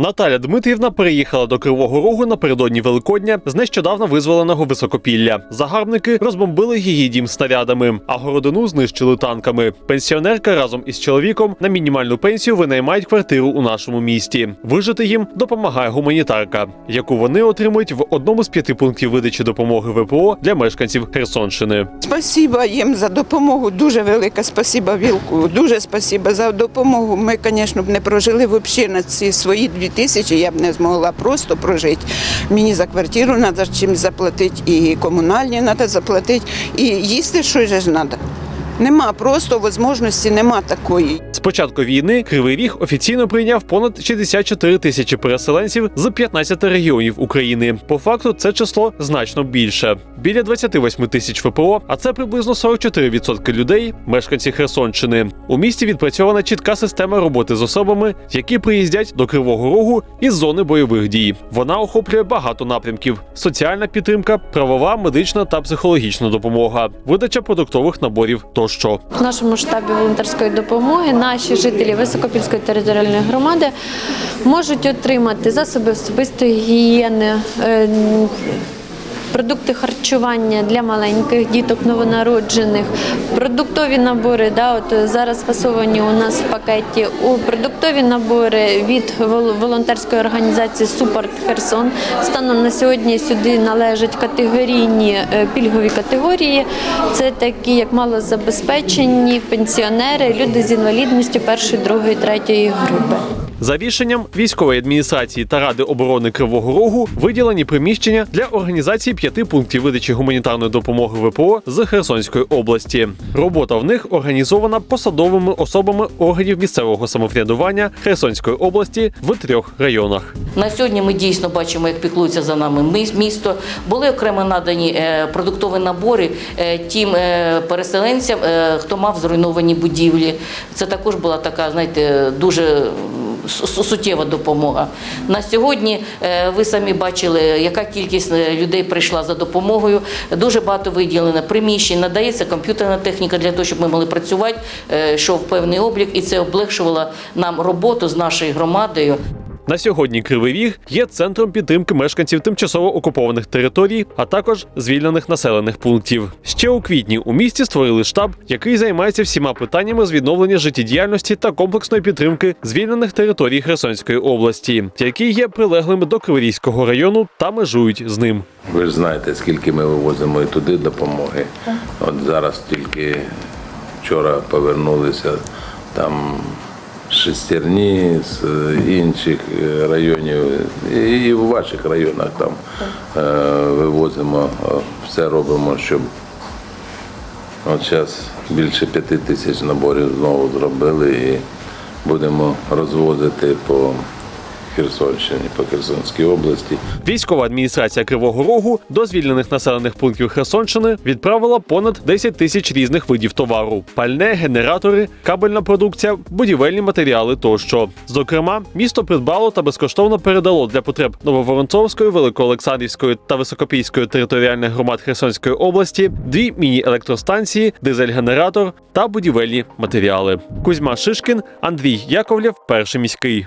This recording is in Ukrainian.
Наталя Дмитрівна переїхала до Кривого Рогу напередодні Великодня з нещодавно визволеного високопілля. Загарбники розбомбили її дім снарядами, а городину знищили танками. Пенсіонерка разом із чоловіком на мінімальну пенсію винаймають квартиру у нашому місті. Вижити їм допомагає гуманітарка, яку вони отримують в одному з п'яти пунктів видачі допомоги ВПО для мешканців Херсонщини. Спасіба їм за допомогу. Дуже велике спасіба Вілку. Дуже спасіба за допомогу. Ми, звісно, б не прожили взагалі на ці свої дві тисячі. Я б не змогла просто прожити. Мені за квартиру треба чимось заплатити, і комунальні треба заплатити, і їсти щось треба. Нема просто можливості, нема такої. З початку війни Кривий Ріг офіційно прийняв понад 64 тисячі переселенців з 15 регіонів України. По факту це число значно більше. Біля 28 тисяч ВПО, а це приблизно 44% людей, мешканці Херсонщини. У місті відпрацьована чітка система роботи з особами, які приїздять до Кривого Рогу із зони бойових дій. Вона охоплює багато напрямків: соціальна підтримка, правова, медична та психологічна допомога, видача продуктових наборів тощо. В нашому штабі волонтерської допомоги наші жителі Високопільської територіальної громади можуть отримати засоби особистої гігієни. Продукти харчування для маленьких діток новонароджених, продуктові набори. Да, от зараз фасовані у нас в пакеті у продуктові набори від вол- волонтерської організації Супорт Херсон. Станом на сьогодні сюди належать категорійні е, пільгові категорії. Це такі, як малозабезпечені, пенсіонери, люди з інвалідністю першої, другої, третьої групи. За рішенням військової адміністрації та ради оборони Кривого Рогу виділені приміщення для організації п'яти пунктів видачі гуманітарної допомоги ВПО з Херсонської області. Робота в них організована посадовими особами органів місцевого самоврядування Херсонської області в трьох районах. На сьогодні ми дійсно бачимо, як піклується за нами місто. Були окремо надані е, продуктові набори е, тим е, переселенцям, хто мав зруйновані будівлі. Це також була така, знаєте, дуже суттєва допомога. На сьогодні е, ви самі бачили, яка кількість е, людей прийшла за допомогою. Дуже багато виділено приміщень, надається комп'ютерна техніка для того, щоб ми могли працювати, що в певний облік, і це облегшувало нам роботу з нашою громадою. На сьогодні Кривий Ріг є центром підтримки мешканців тимчасово окупованих територій, а також звільнених населених пунктів. Ще у квітні у місті створили штаб, який займається всіма питаннями з відновлення життєдіяльності та комплексної підтримки звільнених територій Херсонської області, які є прилеглими до Криворізького району та межують з ним. Ви ж знаєте, скільки ми вивозимо і туди допомоги. От зараз тільки вчора повернулися там шестерні з е, інших е, районів, і в ваших районах там е, вивозимо, все робимо, щоб от зараз більше п'яти тисяч наборів знову зробили і будемо розвозити по Херсонщині, по Херсонській області. Військова адміністрація Кривого Рогу до звільнених населених пунктів Херсонщини відправила понад 10 тисяч різних видів товару: пальне, генератори, кабельна продукція, будівельні матеріали тощо. Зокрема, місто придбало та безкоштовно передало для потреб Нововоронцовської, Великоолександрівської та Високопійської територіальних громад Херсонської області дві міні-електростанції, дизель-генератор та будівельні матеріали. Кузьма Шишкін, Андрій Яковлєв, перший міський.